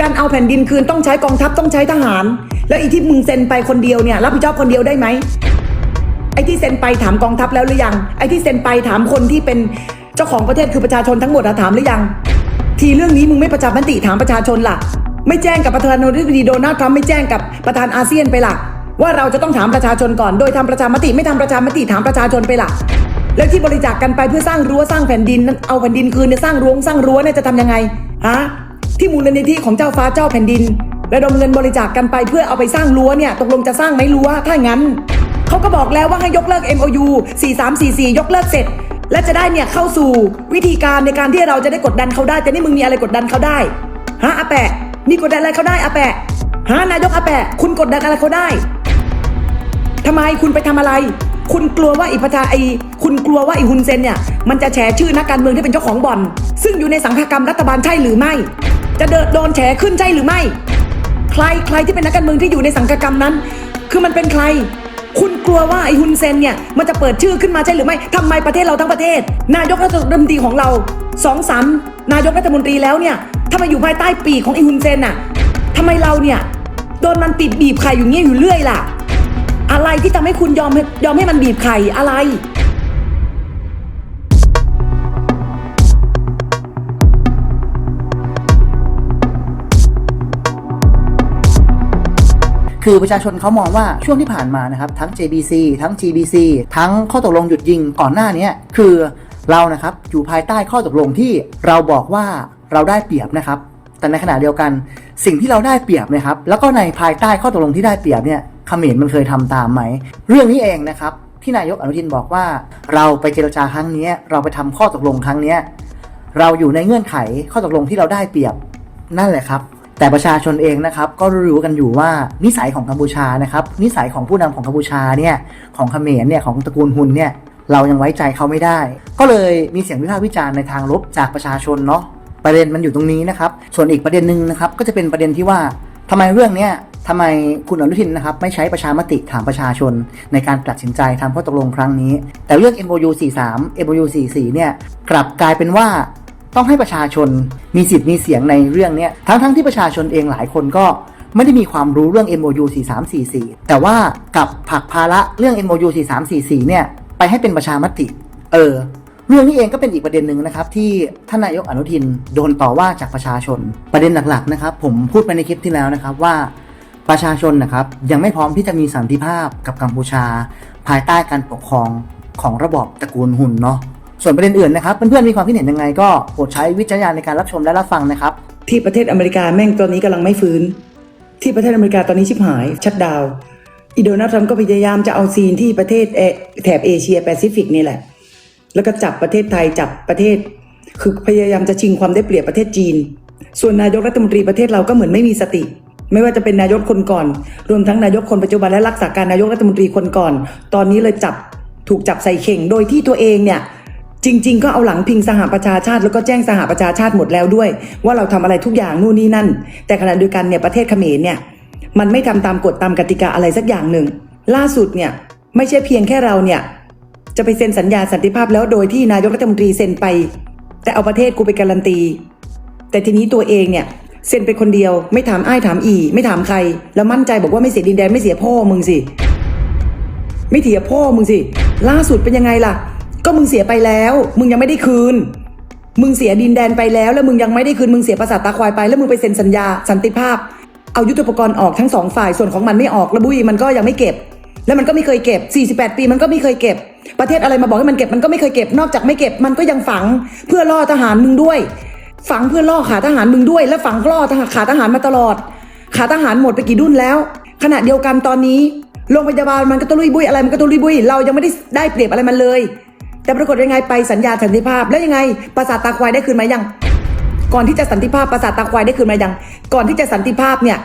การเอาแผ่นดินคืนต้องใช้กองทัพต้องใช้ทหาร แล้วอีที่มึงเซ็นไปคนเดียวเนี่ยรับผิดชอบคนเดียวได้ไหมไอ้ที่เซ็นไปถามกองทัพแล้วหรือยัง ไอ้ที่เซ็นไปถามคนที่เป็นเจ้าของประเทศคือประชาชนทั้งหมดถามหรือยัง ทีเรื่องนี้มึงไม่ประชามติถามประชาชนล่ะ ไม่แจ้งกับประธานาธิบดีโดนัลด์ทรัมป์ไม่แจ้งกับประธานอาเซียนไปล่ะ ว่าเราจะต้องถามประชาชนก่อน โดยทำประชามติไม่ทำประชามติถามประชาชนไปล่ะ แล้วที่บริจาคกันไปเพื่อสร้างรั้วสร้างแผ่นดินเอาแผ่นดินคืนเนี่ยสร้างรั้วสร้างรั้วเนี่ยจะทำยังไงฮะ ที่มูลนิธิของเจ้าฟ้าเจ้าแผ่นดินระดมเงินบริจาคกันไปเพื่อเอาไปสร้างรั้วเนี่ยตกลงจะสร้างไหมรั้วถ้างั้นเขาก็บอกแล้วว่าให้ยกเลิก MOU 4344 ยกเลิกเสร็จ และจะได้เนี่ยเข้าสู่วิธีการในการที่เราจะได้กดดันเขาได้ แต่นี่มึงมีอะไรกดดันเขาได้ฮะอาแปะมีกดดันอะไรเขาได้อาแปะฮะนายกอาแปะ คุณกดดันอะไรเขาได้ทำไมคุณไปทำอะไร คุณกลัวว่าอีประชาไอคุณกลัวว่าอีฮุนเซนเนี่ยมันจะแฉชื่อนักการเมืองที่เป็นเจ้าของบ่อน ซึ่งอยู่ในสังฆกรรมรัฐบาลใช่หรือไม่ จะเดินโดนแฉขึ้นใช่หรือไม่ ใครใครที่เป็นนักการเมืองที่อยู่ในสังฆกรรมนั้น คือมันเป็นใคร คุณกลัวว่าไอ้ฮุนเซนเนี่ยมันจะเปิดชื่อขึ้นมาใช่หรือไม่ทำไมประเทศเราทั้งประเทศ นายกรัฐมนตรีของเราสองสามนายกรัฐมนตรีแล้วเนี่ยถ้ามาอยู่ภายใต้ปีกของไอ้ฮุนเซนน่ะทำไมเราเนี่ยโดนมันปิดบีบไข่อยู่เงี้ยอยู่เรื่อยล่ะ อะไรที่ทำให้คุณยอมยอมให้มันบีบไข่อะไร คือประชาชนเขามองว่าช่วงที่ผ่านมานะครับทั้ง JBC ทั้ง GBC ทั้งข้อตกลงหยุดยิงก่อนหน้านี้คือเรานะครับอยู่ภายใต้ข้อตกลงที่เราบอกว่าเราได้เปรียบนะครับ แต่ในขณะเดียวกันสิ่งที่เราได้เปรียบนะครับ แล้วก็ในภายใต้ข้อตกลงที่ได้เปรียบเนี่ยเขมรมันเคยทำตามไหม เรื่องนี้เองนะครับที่นายกอนุทินบอกว่า เราไปเจรจาครั้งนี้เราไปทำข้อตกลงครั้งนี้เราอยู่ในเงื่อนไขข้อตกลงที่เราได้เปรียบนั่นแหละครับ แต่ประชาชนเองนะครับก็รู้กันอยู่ว่านิสัยของกัมพูชานะครับนิสัยของผู้นำของกัมพูชาเนี่ยของเขมรเนี่ยของตระกูลฮุนเนี่ยเรายังไว้ใจเขาไม่ได้ ก็เลยมีเสียงวิพากษ์วิจารณ์ในทางลบจากประชาชนเนาะประเด็นมันอยู่ตรงนี้นะครับ ส่วนอีกประเด็นหนึ่งนะครับก็จะเป็นประเด็นที่ว่าทำไมเรื่องเนี้ยทำไมคุณอนุทินนะครับไม่ใช้ประชามติถามประชาชน ในการตัดสินใจทำข้อตกลงครั้งนี้ แต่เรื่อง MOU 43 MOU 44เนี่ยกลับกลายเป็นว่า ต้องให้ประชาชนมีสิทธิ์มีเสียงในเรื่องนี้ทั้งทั้งที่ประชาชนเองหลายคนก็ไม่ได้มีความรู้เรื่อง MOU 4344 แต่ว่ากับผักภาระเรื่อง MOU 4344 เนี่ย ไปให้เป็นประชามติ เออ เรื่องนี้เองก็เป็นอีกประเด็นหนึ่งนะครับ ที่ท่านนายกอนุทินโดนต่อว่าจากประชาชน ประเด็นหลักๆนะครับ ผมพูดไปในคลิปที่แล้วนะครับว่า ประชาชนนะครับ ยังไม่พร้อมที่จะมีสันติภาพกับกัมพูชา ภายใต้การปกครองของระบอบตระกูลหุ่นเนาะ ส่วนประเด็นอื่นนะครับเพื่อนๆมีความคิดเห็นยังไงก็โปรดใช้วิจารณญาณในการรับชมและรับฟังนะครับ ที่ประเทศอเมริกาแม่งตอนนี้กำลังไม่ฟื้น ที่ประเทศอเมริกาตอนนี้ชิบหายชัดดาวอีโดนัลด์ทรัมป์ก็พยายามจะเอาซีนที่ประเทศเอแถบเอเชียแปซิฟิกนี่แหละ แล้วก็จับประเทศไทยจับประเทศ คือพยายามจะชิงความได้เปรียบประเทศจีน ส่วนนายกรัฐมนตรีประเทศเราก็เหมือนไม่มีสติ ไม่ว่าจะเป็นนายกคนก่อน รวมทั้งนายกคนปัจจุบันและรักษาการนายกรัฐมนตรีคนก่อน ตอนนี้เลยจับถูกจับใส่เข่งโดยที่ตัวเองเนี่ย จริง ๆ ก็เอาหลังพิงสหประชาชาติแล้วก็แจ้งสหประชาชาติหมดแล้วด้วย ว่าเราทำอะไรทุกอย่างนู่นนี่นั่น แต่ขณะเดียวกันเนี่ยประเทศเขมรเนี่ยมันไม่ทำตามกฎตามกติกาอะไรสักอย่างหนึ่ง ล่าสุดเนี่ยไม่ใช่เพียงแค่เราเนี่ยจะไปเซ็นสัญญาสันติภาพแล้วโดยที่นายกรัฐมนตรีเซ็นไป แต่เอาประเทศกูไปการันตี แต่ทีนี้ตัวเองเนี่ยเซ็นไปคนเดียว ไม่ถามอ้ายถามอี ไม่ถามใคร แล้วมั่นใจบอกว่าไม่เสียดินแดนไม่เสียพ่อมึงสิ ไม่เถียพ่อมึงสิ ล่าสุดเป็นยังไงล่ะ ก็มึงเสียไปแล้ว มึงยังไม่ได้คืน มึงเสียดินแดนไปแล้ว แล้วมึงยังไม่ได้คืน มึงเสียประสาทตาควายไป แล้วมึงไปเซ็นสัญญาสันติภาพ เอายุทธปกรณ์ออกทั้งสองฝ่าย ส่วนของมันไม่ออกแล้วบุยมันก็ยังไม่เก็บ แล้วมันก็ไม่เคยเก็บ 48 ปีมันก็ไม่เคยเก็บ ประเทศอะไรมาบอกให้มันเก็บ มันก็ไม่เคยเก็บ นอกจากไม่เก็บ มันก็ยังฝังเพื่อล่อทหารมึงด้วย ฝังเพื่อล่อขาทหารมึงด้วย และฝังล่อทหารขาทหารมาตลอด ขาทหารหมดไปกี่ดุนแล้ว ขณะเดียวกันตอนนี้โรงพยาบาลมันก็ตุลุยบุยอะไรมันก็ตุลุยบุยเรายังไม่ได้ได้เปรียบอะไรมันเลย แต่ปรากฏยังไงไปสัญญาสันติภาพ แล้วยังไงประสาทตาควายได้คืนมายัง ก่อนที่จะสันติภาพประสาทตาควายได้คืนมายัง ก่อนที่จะสันติภาพเนี่ย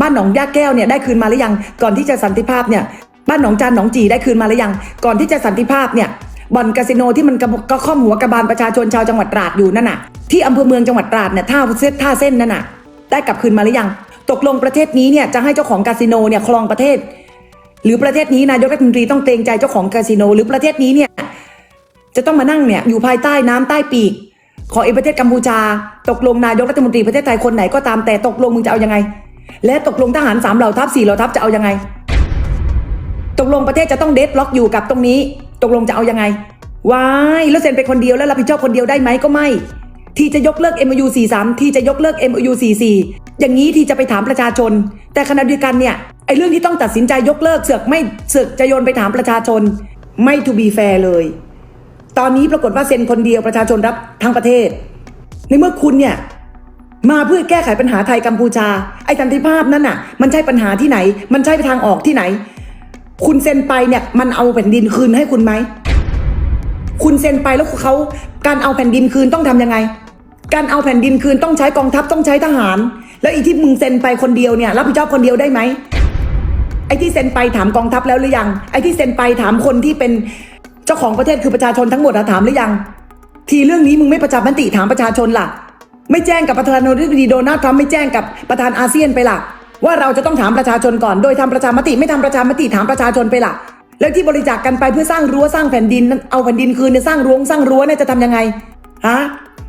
บ้านหนองยาแก้วเนี่ยได้คืนมาหรือยัง ก่อนที่จะสันติภาพเนี่ยบ้านหนองจานหนองจีได้คืนมาหรือยัง ก่อนที่จะสันติภาพเนี่ยบ่อนคาสิโนที่มันก็ข้อมหัวกระบาลประชาชนชาวจังหวัดตราดอยู่นั่นน่ะที่อำเภอเมืองจังหวัดตราดเนี่ยท่าเส้นท่าเส้นนั่นน่ะได้กลับคืนมาหรือยัง ตกลงประเทศนี้เนี่ยจะให้เจ้าของคาสิโนเนี่ยครองประเทศ หรือประเทศนี้นายกรัฐมนตรีต้องเกรงใจเจ้าของคาสิโน หรือประเทศนี้เนี่ย จะต้องมานั่งเนี่ยอยู่ภายใต้น้ำใต้ปีก ของไอ้ประเทศกัมพูชา ตกลงนายกรัฐมนตรีประเทศไทยคนไหนก็ตามแต่ตกลงมึงจะเอายังไง และตกลงทหารสามเหล่าทัพสี่เหล่าทัพจะเอายังไง ตกลงประเทศจะต้องเดดล็อกอยู่กับตรงนี้ ตกลงจะเอายังไงวายแล้วเซ็นไปคนเดียวแล้วรับผิดชอบคนเดียวได้ไหมก็ไม่ ที่จะยกเลิก MOU 43 ที่จะยกเลิก MOU 44 อย่างนี้ที่จะไปถามประชาชน แต่ขณะเดียวกันเนี่ยไอ้เรื่องที่ต้องตัดสินใจยกเลิกเสือกไม่เสือกจะโยนไปถามประชาชน ไม่ to be fair เลย ตอนนี้ปรากฏว่าเซ็นคนเดียวประชาชนรับทั้งประเทศ ในเมื่อคุณเนี่ยมาเพื่อแก้ไขปัญหาไทยกัมพูชา ไอ้สันติภาพนั่นน่ะ มันใช่ปัญหาที่ไหน มันใช่ทางออกที่ไหน คุณเซ็นไปเนี่ยมันเอาแผ่นดินคืนให้คุณไหมคุณเซ็นไปแล้วเขาการเอาแผ่นดินคืนต้องทำยังไง การเอาแผ่นดินคืนต้องใช้กองทัพต้องใช้ทหาร แล้วอีที่มึงเซ็นไปคนเดียวเนี่ยรับผิดชอบคนเดียวได้ไหมไอ้ที่เซ็นไปถามกองทัพแล้วหรือยัง ไอ้ที่เซ็นไปถามคนที่เป็น จ้าของประเทศคือประชาชนทั้งหมดอะถามหรือยัง ทีเรื่องนี้มึงไม่ประชามติถามประชาชนล่ะ ไม่แจ้งกับประธานาธิบดีโดนัลด์ทรัมป์ไม่แจ้งกับประธานอาเซียนไปล่ะ ว่าเราจะต้องถามประชาชนก่อนโดยทำประชามติไม่ทำประชามติถามประชาชนไปล่ะ แล้วที่บริจาคกันไปเพื่อสร้างรั้วสร้างแผ่นดินเอาแผ่นดินคืนสร้างรั้วสร้างรั้วเนี่ยจะทำยังไงฮะ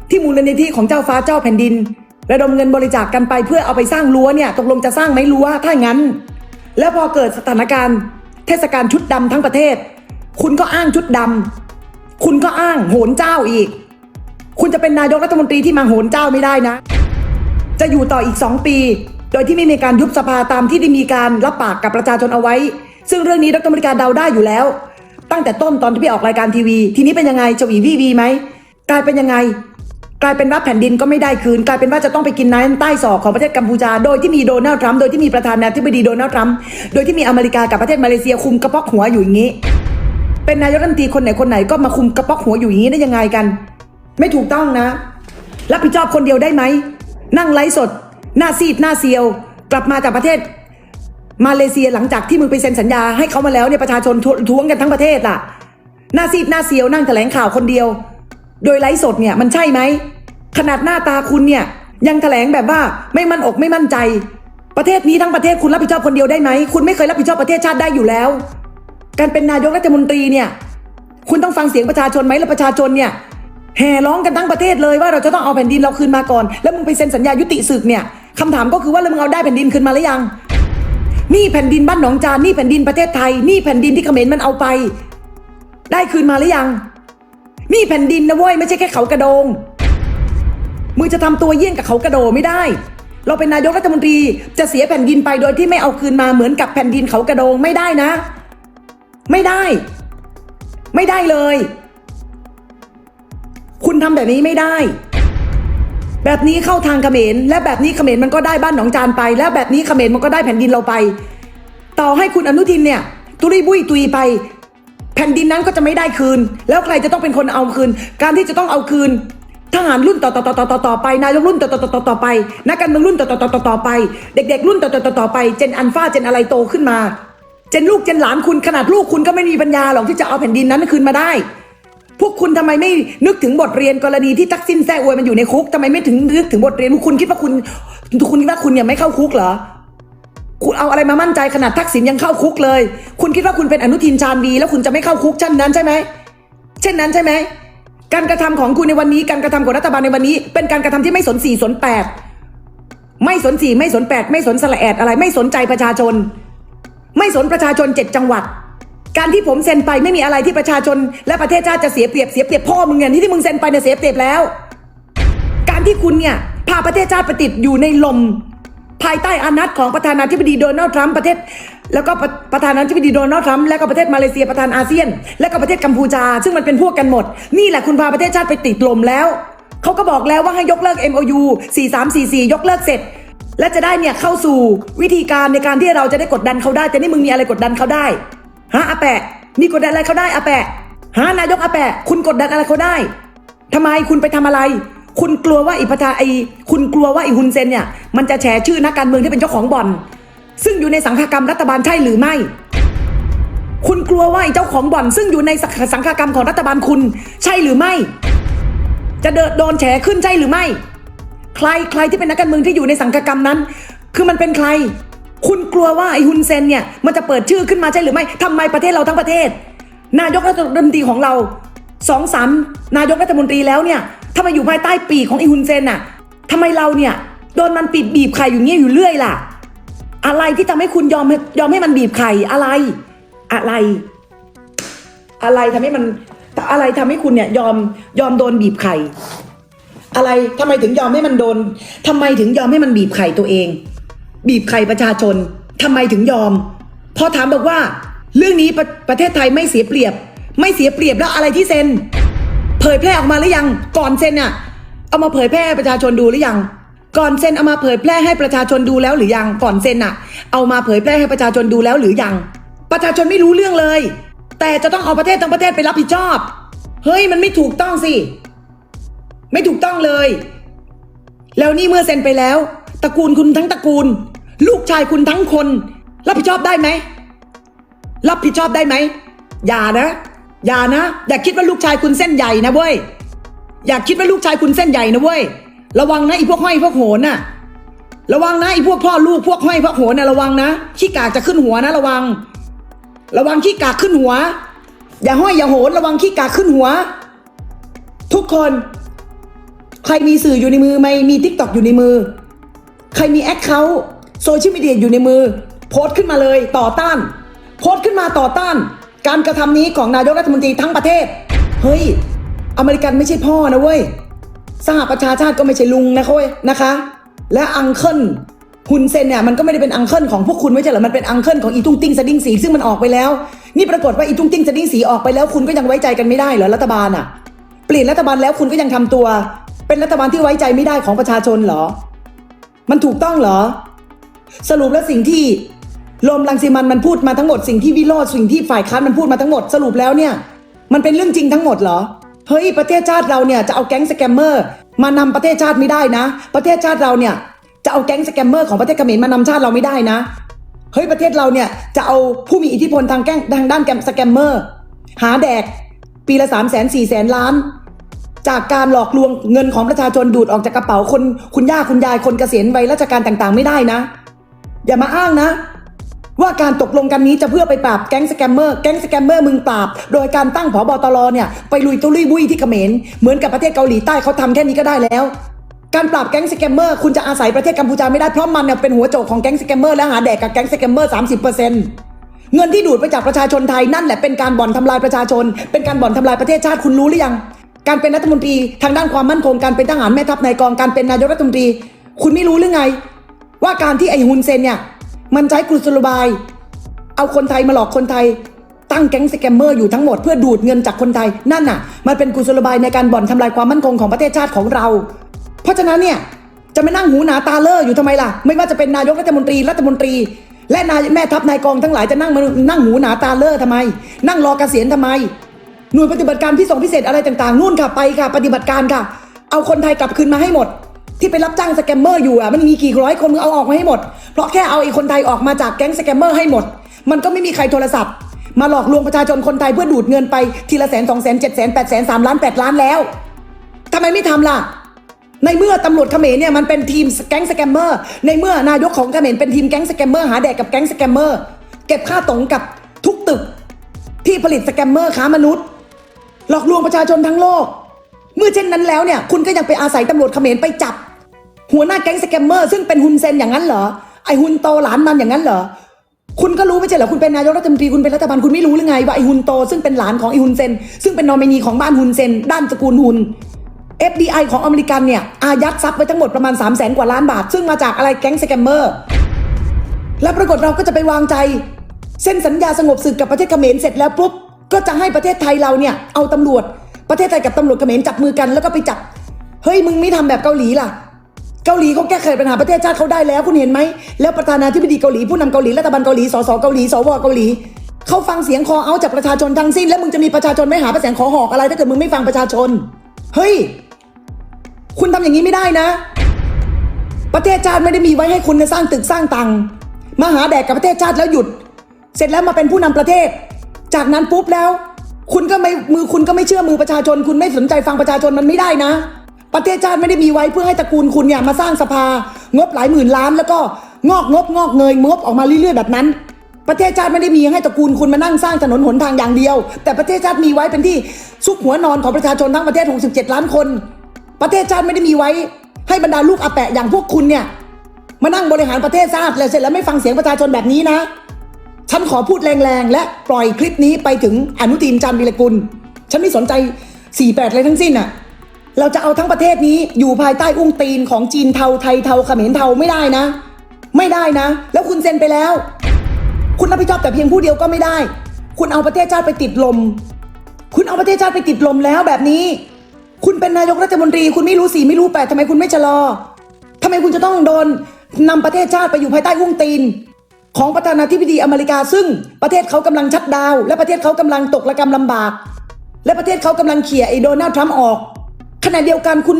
ที่มูลนิธิของเจ้าฟ้าเจ้าแผ่นดิน ระดมเงินบริจาคกันไปเพื่อเอาไปสร้างรั้วเนี่ยตกลงจะสร้างไหมรั้วถ้างั้น แล้วพอเกิดสถานการณ์ เทศกาลชุดดำทั้งประเทศ คุณก็อ้างชุดดำ คุณก็อ้างโหนเจ้าอีก คุณจะเป็นนายกรัฐมนตรีที่มาโหนเจ้าไม่ได้นะ จะอยู่ต่ออีก2ปี โดยที่ไม่มีการยุบสภาตามที่ได้มีการรับปากกับประชาชนเอาไว้ ซึ่งเรื่องนี้ดรมริการเดาได้อยู่แล้ว ตั้งแต่ต้นตอนที่พี่ออกรายการทีวี ทีนี้เป็นยังไงจะวีวีวีไหมกลายเป็นยังไง กลายเป็นว่าแผ่นดินก็ไม่ได้คืน กลายเป็นว่าจะต้องไปกินน้ำใต้ศอกของประเทศกัมพูชา โดยที่มีโดนัลด์ทรัมป์โดยที่มีประธานาธิบดีโดนัลด์ทรัมป์โดยที่มีอเมริกากับประเทศมาเลเซียคุมกระปอกหัวอยู่อย่างนี้ เป็นนายกรัฐมนตรีคนไหนคนไหนก็มาคุมกระปอกหัวอยู่อย่างนี้ได้ยังไงกัน ไม่ถูกต้องนะ รับผิดชอบคนเดียวได้ไหม นั่งไลฟ์สด หน้าซีดหน้าเซียว กลับมาจากประเทศ มาเลเซียหลังจากที่มึงไปเซ็นสัญญาให้เขามาแล้วเนี่ยประชาชนทวท้วงกันทั้งประเทศล่ะ หน้าซีดหน้าเซียวนั่งแถลงข่าวคนเดียว โดยไลฟ์สดเนี่ยมันใช่ไหมขนาดหน้าตาคุณเนี่ยยังแถลงแบบว่าไม่มั่นอกไม่มั่นใจ ประเทศนี้ทั้งประเทศคุณรับผิดชอบคนเดียวได้ไหม คุณไม่เคยรับผิดชอบประเทศชาติได้อยู่แล้ว การเป็นนายกรัฐมนตรีเนี่ย คุณต้องฟังเสียงประชาชนไหมแล้วประชาชนเนี่ยแห่ร้องกันทั้งประเทศเลยว่าเราจะต้องเอาแผ่นดินเราคืนมาก่อน แล้วมึงไปเซ็นสัญญายุติศึกเนี่ยคำถามก็คือว่าแล้วมึงเอาได้แผ่นดินคืนมาหรือยัง นี่แผ่นดินบ้านหนองจานนี่แผ่นดินประเทศไทย นี่แผ่นดินที่เขมรมันเอาไป ได้คืนมาหรือยัง นี่แผ่นดินนะเว้ยไม่ใช่แค่เขากระโดงมึงจะทำตัวเยี่ยงกับเขากระโดไม่ได้ เราเป็นนายกรัฐมนตรีจะเสียแผ่นดินไปโดยที่ไม่เอาคืนมาเหมือนกับแผ่นดินเขากระโดงไม่ได้นะ ไม่ได้ ไม่ได้เลย คุณทำแบบนี้ไม่ได้ แบบนี้เข้าทางเขมรและแบบนี้เขมรมันก็ได้บ้านหนองจานไป และแบบนี้เขมรมันก็ได้แผ่นดินเราไป ต่อให้คุณอนุทินเนี่ย ตุริบุยตุยไป แผ่นดินนั้นก็จะไม่ได้คืน แล้วใครจะต้องเป็นคนเอาคืน การที่จะต้องเอาคืนทหารรุ่นต่อต่อต่อต่อต่อต่อไปนายกรุ่นต่อต่อต่อต่อต่อไปนักการเมืองรุ่นต่อต่อต่อต่อต่อไป เด็กๆรุ่นต่อต่อต่อต่อไปเจนอันฟ้าเจนอะไรโตขึ้นมา เจนลูกเจนหลานคุณขนาดลูกคุณก็ไม่มีปัญญาหรอกที่จะเอาแผ่นดินนั้นคืนมาได้ พวกคุณทำไมไม่นึกถึงบทเรียนกรณีที่ทักษิณแซ่อวยมันอยู่ในคุกทำไมไม่ถึงนึกถึงบทเรียนคุณคิดว่าคุณคุณคิดว่าคุณยังไม่เข้าคุกเหรอคุณเอาอะไรมามั่นใจขนาดทักษิณยังเข้าคุกเลย คุณคิดว่าคุณเป็นอนุทินชาญวีแล้วคุณจะไม่เข้าคุกเช่นนั้นใช่ไหมเช่นนั้นใช่ไหมการกระทำของคุณในวันนี้ การกระทำของรัฐบาลในวันนี้ เป็นการกระทำที่ไม่สนสี่สนแปดไม่สนสี่ไม่สนแปดไม่สนสละแอดอะไรไม่สนใจประชาชน ไม่สนประชาชนเจ็ดจังหวัด การที่ผมเซ็นไปไม่มีอะไรที่ประชาชน และประเทศชาติจะเสียเปรียบเสียเปรียบพ่อมึงเนี่ยที่ที่มึงเซ็นไปเนี่ยเสียเปรียบแล้ว การที่คุณเนี่ยพาประเทศชาติไปติดอยู่ในลม ภายใต้อานัตของประธานาธิบดีโดนัลด์ทรัมป์ประเทศ แล้วก็ประประธานาธิบดีโดนัลด์ทรัมป์และก็ประเทศมาเลเซียประธานอาเซียน และก็ประเทศกัมพูชา ซึ่งมันเป็นพวกกันหมด นี่แหละคุณพาประเทศชาติไปติดลมแล้วเขาก็บอกแล้วว่าให้ยกเลิก MOU 4344 ยกเลิกเสร็จ และจะได้เนี่ยเข้าสู่วิธีการในการที่เราจะได้กดดันเขาได้ แต่นี่มึงมีอะไรกดดันเขาได้ฮะอาแปะ มีกดดันอะไรเขาได้อาแปะฮะนายกอาแปะ คุณกดดันอะไรเขาได้ทำไมคุณไปทำอะไร คุณกลัวว่าอีประธาไอคุณกลัวว่าอีฮุนเซนเนี่ยมันจะแฉชื่อนักการเมืองที่เป็นเจ้าของบ่อน ซึ่งอยู่ในสังฆกรรมรัฐบาลใช่หรือไม่ คุณกลัวว่าไอเจ้าของบ่อน ซึ่งอยู่ในสังสังฆกรรมของรัฐบาลคุณ ใช่หรือไม่ จะเดินโดนแฉขึ้นใช่หรือไม่ ใครใครที่เป็นนักการเมืองที่อยู่ในสังฆกรรมนั้น คือมันเป็นใคร คุณกลัวว่าไอ้ฮุนเซนเนี่ยมันจะเปิดชื่อขึ้นมาใช่หรือไม่ทำไมประเทศเราทั้งประเทศ นายกรัฐมนตรีของเราสองสามนายกรัฐมนตรีแล้วเนี่ยทำไมอยู่ภายใต้ปีกของไอ้ฮุนเซนอะทำไมเราเนี่ยโดนมันปีบบีบไข่อยู่เงี้ยอยู่เรื่อยล่ะ อะไรที่ทำให้คุณยอมยอมให้มันบีบไข่อะไร อะไร อะไรทำให้มันอะไรทำให้คุณเนี่ยยอมยอมโดนบีบไข่ อะไรทำไมถึงยอมให้มันโดนทำไมถึงยอมให้มันบีบไข่ตัวเอง บีบไข่ประชาชนทำไมถึงยอม พอถามบอกว่า เรื่องนี้ประประเทศไทยไม่เสียเปรียบ ไม่เสียเปรียบแล้วอะไรที่เซ็น เผยแพร่ออกมาหรือยัง ก่อนเซ็นอะเอามาเผยแพร่ให้ประชาชนดูหรือยัง ก่อนเซ็นเอามาเผยแพร่ให้ประชาชนดูแล้วหรือยัง ก่อนเซ็นอะเอามาเผยแพร่ให้ประชาชนดูแล้วหรือยัง ประชาชนไม่รู้เรื่องเลย แต่จะต้องเอาประเทศทั้งประเทศไปรับผิดชอบ เฮ้ยมันไม่ถูกต้องสิ ไม่ถูกต้องเลย แล้วนี่เมื่อเซ็นไปแล้วตระกูลคุณทั้งตระกูล ลูกชายคุณทั้งคน รับผิดชอบได้ไหมรับผิดชอบได้ไหมอย่านะ อย่านะ อย่าคิดว่าลูกชายคุณเส้นใหญ่นะเว้ยอย่าคิดว่าลูกชายคุณเส้นใหญ่นะเว้ยระวังนะไอ้พวกห้อยพวกโหนน่ะ ระวังนะไอ้พวกพ่อลูกพวกห้อยพวกโหนน่ะระวังนะขี้กากจะขึ้นหัวนะ ระวัง ระวังขี้กากขึ้นหัว อย่าห้อยอย่าโหนระวังขี้กากขึ้นหัว ทุกคน ใครมีสื่ออยู่ในมือไหมมีทิกตอกอยู่ในมือ ใครมีแอคเคาท์โซเชียลมีเดียอยู่ในมือ โพสต์ขึ้นมาเลยต่อต้าน โพสต์ขึ้นมาต่อต้าน การกระทำนี้ของนายกรัฐมนตรีทั้งประเทศ เฮ้ย อเมริกันไม่ใช่พ่อนะเว้ย สหประชาชาติก็ไม่ใช่ลุงนะเขาเว้ยนะคะ และอังเคิลฮุนเซนเนี่ยมันก็ไม่ได้เป็นอังเคิลของพวกคุณไม่ใช่เหรอ มันเป็นอังเคิลของอีตุ้งติ้งสดิ้งสี ซึ่งมันออกไปแล้ว นี่ปรากฏว่าอีตุ้งติ้งสดิ้งสีออกไปแล้ว คุณก็ยังไว้ใจกันไม่ได้เหรอรัฐบาลอะเปลี่ยนรัฐบาลแล้วคุณก็ยังทำตัว เป็นรัฐบาลที่ไว้ใจไม่ได้ของประชาชนเหรอ มันถูกต้องเหรอ สรุปแล้วสิ่งที่ลมลังสิมันมันพูดมาทั้งหมดสิ่งที่วิโรจน์สิ่งที่ฝ่ายค้านมันพูดมาทั้งหมดสรุปแล้วเนี่ย มันเป็นเรื่องจริงทั้งหมดเหรอเฮ้ยประเทศชาติเราเนี่ยจะเอาแก๊งสแกมเมอร์มานำประเทศชาติไม่ได้นะ ประเทศชาติเราเนี่ยจะเอาแก๊งสแกมเมอร์ของประเทศเขมรมานำชาติเราไม่ได้นะเฮ้ยประเทศเราเนี่ยจะเอาผู้มีอิทธิพลทางแก๊งทางด้านแกมสแกมเมอร์ หาแดก ปีละ3ามแสนสี่แสนล้าน จากการหลอกลวงเงินของประชาชนดูดออกจากกระเป๋าคนคุณย่าคุณยายคนเกษียณวัยราชการต่างๆ ไม่ได้นะ อย่ามาอ้างนะ ว่าการตกลงกันนี้จะเพื่อไปปราบแก๊งสแกมเมอร์แก๊งสแกมเมอร์มึงปราบ โดยการตั้งผบตรเนี่ยไปลุยตุลุยบุยที่เขมรเหมือนกับประเทศเกาหลีใต้เขาทำแค่นี้ก็ได้แล้ว การปราบแก๊งสแกมเมอร์คุณจะอาศัยประเทศกัมพูชาไม่ได้เพราะมันเนี่ยเป็นหัวโจกของแก๊งสแกมเมอร์และหาแดกกับแก๊งสแกมเมอร์สามสิบเปอร์เซ็นต์เงินที่ดูดไปจากประชาชนไทยนั่นแหละเป็นการบ่อนทำลายประชาชน เป็นการบ่อนทำลายประเทศชาติคุณรู้หรือยัง การเป็นรัฐมนตรีทางด้านความมั่นคง การเป็นทหารแม่ทัพนายกองการเป็นนายกรัฐมนตรี คุณไม่รู้หรือไง ว่าการที่ไอฮุนเซนเนี่ยมันใช้กุศโลบาย เอาคนไทยมาหลอกคนไทย ตั้งแก๊งสแกมเมอร์อยู่ทั้งหมดเพื่อดูดเงินจากคนไทยนั่นน่ะ มันเป็นกุศโลบายในการบ่อนทำลายความมั่นคงของประเทศชาติของเรา เพราะฉะนั้นเนี่ยจะไม่นั่งหูหนาตาเล่ออยู่ทำไมล่ะ ไม่ว่าจะเป็นนายกรัฐมนตรีรัฐมนตรี และนายแม่ทัพนายกองทั้งหลายจะนั่งมานั่งหูหนาตาเล่อทำไม นั่งรอกเกษียณทำไม หน่วยปฏิบัติการพิเศษพิเศษอะไรต่างๆ นู่นค่ะไปค่ะ ปฏิบัติการค่ะ เอาคนไทยกลับคืนมาให้หมด ที่ไปรับจ้างสแกมเมอร์อยู่อะมันมีกี่ร้อยคนมึงเอาออกมาให้หมด เพราะแค่เอาไอ้คนไทยออกมาจากแก๊งสแกมเมอร์ให้หมด มันก็ไม่มีใครโทรศัพท์ มาหลอกลวงประชาชนคนไทยเพื่อดูดเงินไปทีละแสนสองแสนเจ็ดแสนแปดแสนสามล้านแปดล้านแล้วทำไมไม่ทำล่ะในเมื่อตำรวจเขมรเนี่ยมันเป็นทีมแก๊งสแกมเมอร์ในเมื่อนายกของเขมรเป็นทีมแก๊งสแกมเมอร์หาแดกกับแก๊งสแกมเมอร์เก็บค่าตรงกับทุกตึกที่ผลิตสแกมเมอร์ค้ามนุษย์ หลอกลวงประชาชนทั้งโลก เมื่อเช่นนั้นแล้วเนี่ย คุณก็ยังไปอาศัยตำรวจเขมรไปจับ หัวหน้าแก๊งสแกมเมอร์ซึ่งเป็นฮุนเซนอย่างนั้นเหรอไอฮุนโตหลานมันอย่างนั้นเหรอคุณก็รู้ไม่ใช่เหรอคุณเป็นนายกรัฐมนตรีคุณเป็นรัฐบาลคุณไม่รู้หรือไงว่าไอฮุนโต ซึ่งเป็นหลานของไอฮุนเซนซึ่งเป็นนอมินีของบ้านฮุนเซนด้านตระกูลฮุน FDI ของอเมริกันเนี่ยอายัดทรัพย์ไปทั้งหมดประมาณ 3 0 0แสนกว่าล้านบาท ซึ่งมาจากอะไรแก๊งสแกมเมอร์แล้วปรากฏเราก็จะไปวางใจ เส้นสัญญาสงบศึกกับประเทศเขมรเสร็จแล้วปุ๊บ ก็จะให้ประเทศไทยเราเนี่ยเอาตำรวจประเทศไทยกับตำรวจเขมรจับมือกันแล้วก็ไปจับ เฮ้ยมึงไม่ทำแบบเกาหลีล่ะ เกาหลีเขาแก้ไขปัญหาประเทศชาติเขาได้แล้วคุณเห็นไหมแล้วประธานาธิบดีเกาหลีผู้นำเกาหลีรัฐบาลเกาหลีสสเกาหลีสวเกาหลีเขาฟังเสียงคอเอาจากประชาชนทั้งสิ้น แล้วมึงจะมีประชาชนไม่หาประแสงขอหอกอะไร ถ้าเกิดมึงไม่ฟังประชาชน เฮ้ย คุณทำอย่างนี้ไม่ได้นะ ประเทศชาติไม่ได้มีไว้ให้คุณสร้างตึกสร้างตังมาหาแดกกับประเทศชาติแล้วหยุด เสร็จแล้วมาเป็นผู้นำประเทศ จากนั้นปุ๊บแล้ว คุณก็ไม่มือคุณก็ไม่เชื่อมือประชาชน คุณไม่สนใจฟังประชาชนมันไม่ได้นะ ประเทศชาติไม่ได้มีไว้เพื่อให้ตระกูลคุณเนี่ยมาสร้างสภางบหลายหมื่นล้าน แล้วก็งอกงบงอกเงยงบออกมาเรื่อยๆแบบนั้น ประเทศชาติไม่ได้มีให้ตระกูลคุณมานั่งสร้างถนนหนทางอย่างเดียว แต่ประเทศชาติมีไว้เป็นที่ซุกหัวนอนของประชาชนทั้งประเทศ 67 ล้านคน ประเทศชาติไม่ได้มีไว้ ให้บรรดาลูกอาแปะอย่างพวกคุณเนี่ยมานั่งบริหารประเทศชาติแล้วเสร็จแล้วไม่ฟังเสียงประชาชนแบบนี้นะ ฉันขอพูดแรงๆ และปล่อยคลิปนี้ไปถึงอนุทินจันวิรกุล ฉันไม่สนใจ 48เลยทั้งสิ้นอะเราจะเอาทั้งประเทศนี้อยู่ภายใต้อุ้งตีนของจีนเทาไทยเทาเขมรเทาไม่ได้นะ ไม่ได้นะ แล้วคุณเซ็นไปแล้ว คุณรับผิดชอบแต่เพียงผู้เดียวก็ไม่ได้ คุณเอาประเทศชาติไปติดลม คุณเอาประเทศชาติไปติดลมแล้วแบบนี้ คุณเป็นนายกรัฐมนตรี คุณไม่รู้สี่ไม่รู้แปดทำไมคุณไม่ชะลอทำไมคุณจะต้องโดนนำประเทศชาติไปอยู่ภายใต้อุ้งตีน ของประธานาธิบดีอเมริกา ซึ่งประเทศเขากำลังชัดดาว และประเทศเขากำลังตกระกำลำบาก และประเทศเขากำลังเขี่ยไอ้โดนัลด์ทรัมป์ออก ขณะเดียวกันคุณ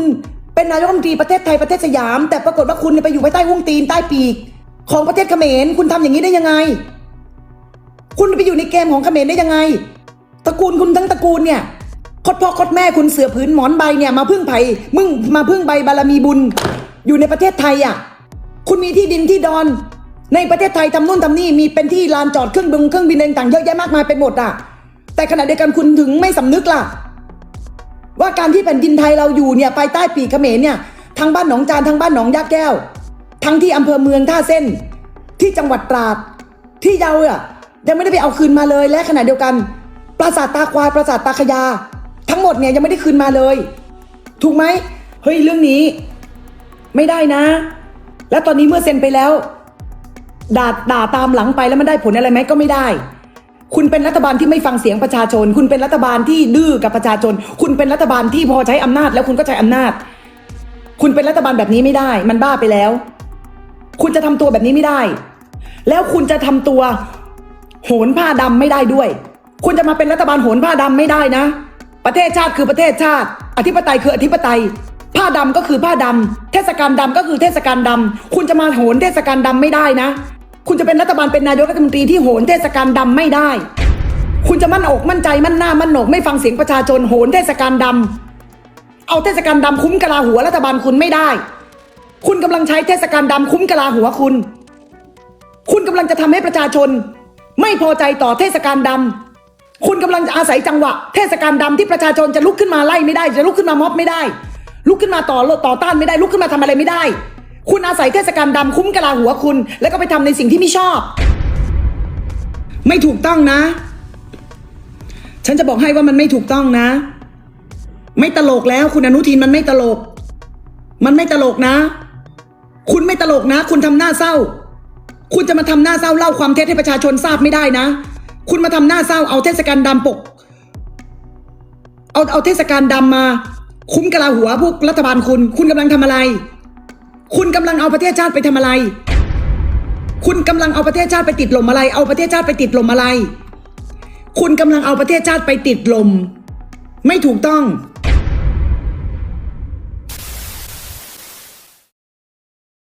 เป็นนายกรัฐมนตรีประเทศไทยประเทศสยาม แต่ปรากฏว่าคุณไปอยู่ภายใต้อุ้งตีนใต้ปีก ของประเทศเขมรคุณทำอย่างนี้ได้ยังไง คุณไปอยู่ในเกมของเขมรได้ยังไง ตระกูลคุณทั้งตระกูลเนี่ยคดพ่อคดแม่คุณเสือผืนหมอนใบเนี่ยมาพึ่งไผ่มึงมาพึ่งใบบารมีบุญ อยู่ในประเทศไทยอะคุณมีที่ดินที่ดอน ในประเทศไทยทำนู่นทำนี่มีเป็นที่ลานจอดเครื่องบินเครื่องบินอะไรต่างเยอะแยะมากมายไปหมดอะ แต่ขณะเดียวกันคุณถึงไม่สำนึกล่ะ ว่าการที่แผ่นดินไทยเราอยู่เนี่ยภายใต้ปีกเขมรเนี่ยทั้งบ้านหนองจานทั้งบ้านหนองยาแก้ว ทั้งที่อำเภอเมืองท่าเส้น ที่จังหวัดตราด ที่เยาอะยังไม่ได้ไปเอาคืนมาเลยและขณะเดียวกัน ปราสาทตาควายปราสาทตาขยา ทั้งหมดเนี่ยยังไม่ได้คืนมาเลย ถูกไหมเฮ้ยเรื่องนี้ ไม่ได้นะ แล้วตอนนี้เมื่อเซ็นไปแล้ว ด่าด่าตามหลังไปแล้วมันได้ผลอะไรไหมก็ไม่ได้ คุณเป็นรัฐบาลที่ไม่ฟังเสียงประชาชน คุณเป็นรัฐบาลที่ดื้อกับประชาชน คุณเป็นรัฐบาลที่พอใช้อำนาจ แล้วคุณก็ใช้อำนาจ คุณเป็นรัฐบาลแบบนี้ไม่ได้ มันบ้าไปแล้ว คุณจะทำตัวแบบนี้ไม่ได้ แล้วคุณจะทำตัวโหนผ้าดำไม่ได้ด้วย คุณจะมาเป็นรัฐบาลโหนผ้าดำไม่ได้นะ ประเทศชาติคือประเทศชาติ อธิปไตยคืออธิปไตย ผ้าดำก็คือผ้าดำเทศกาลดำก็คือเทศกาลดำคุณจะมาโหนเทศกาลดำไม่ได้นะ คุณจะเป็นรัฐบาลเป็นนายกรัฐมนตรีที่โหนเทศกาลดำไม่ได้ คุณจะมั่นอกมั่นใจมั่นหน้ามั่นโหนกไม่ฟังเสียงประชาชนโหนเทศกาลดำเอาเทศกาลดำคุ้มกะลาหัวรัฐบาลคุณไม่ได้ คุณกำลังใช้เทศกาลดำคุ้มกะลาหัวคุณ คุณกำลังจะทำให้ประชาชน ไม่พอใจต่อเทศกาลดำคุณกำลังจะอาศัยจังหวะ เทศกาลดำที่ประชาชนจะลุกขึ้นมาไล่ไม่ได้ จะลุกขึ้นมาม็อบไม่ได้ ลุกขึ้นมาต่อต่อต้านไม่ได้ลุกขึ้นมาทำอะไรไม่ได้ คุณอาศัยเทศกาลดำคุ้มกะลาหัวคุณ แล้วก็ไปทำในสิ่งที่ไม่ชอบ ไม่ถูกต้องนะ ฉันจะบอกให้ว่ามันไม่ถูกต้องนะ ไม่ตลกแล้ว คุณอนุทินมันไม่ตลก มันไม่ตลกนะ คุณไม่ตลกนะ คุณทำหน้าเศร้า คุณจะมาทำหน้าเศร้าเล่าความเท็จให้ประชาชนทราบไม่ได้นะ คุณมาทำหน้าเศร้าเอาเทศกาลดำปก เอาเอาเทศกาลดำมา คุ้มกะลาหัวพวกรัฐบาลคุณ คุณกำลังทำอะไร คุณกำลังเอาประเทศชาติไปทำอะไร คุณกำลังเอาประเทศชาติไปติดลมอะไร เอาประเทศชาติไปติดลมอะไร คุณกำลังเอาประเทศชาติไปติดลม ไม่ถูกต้อง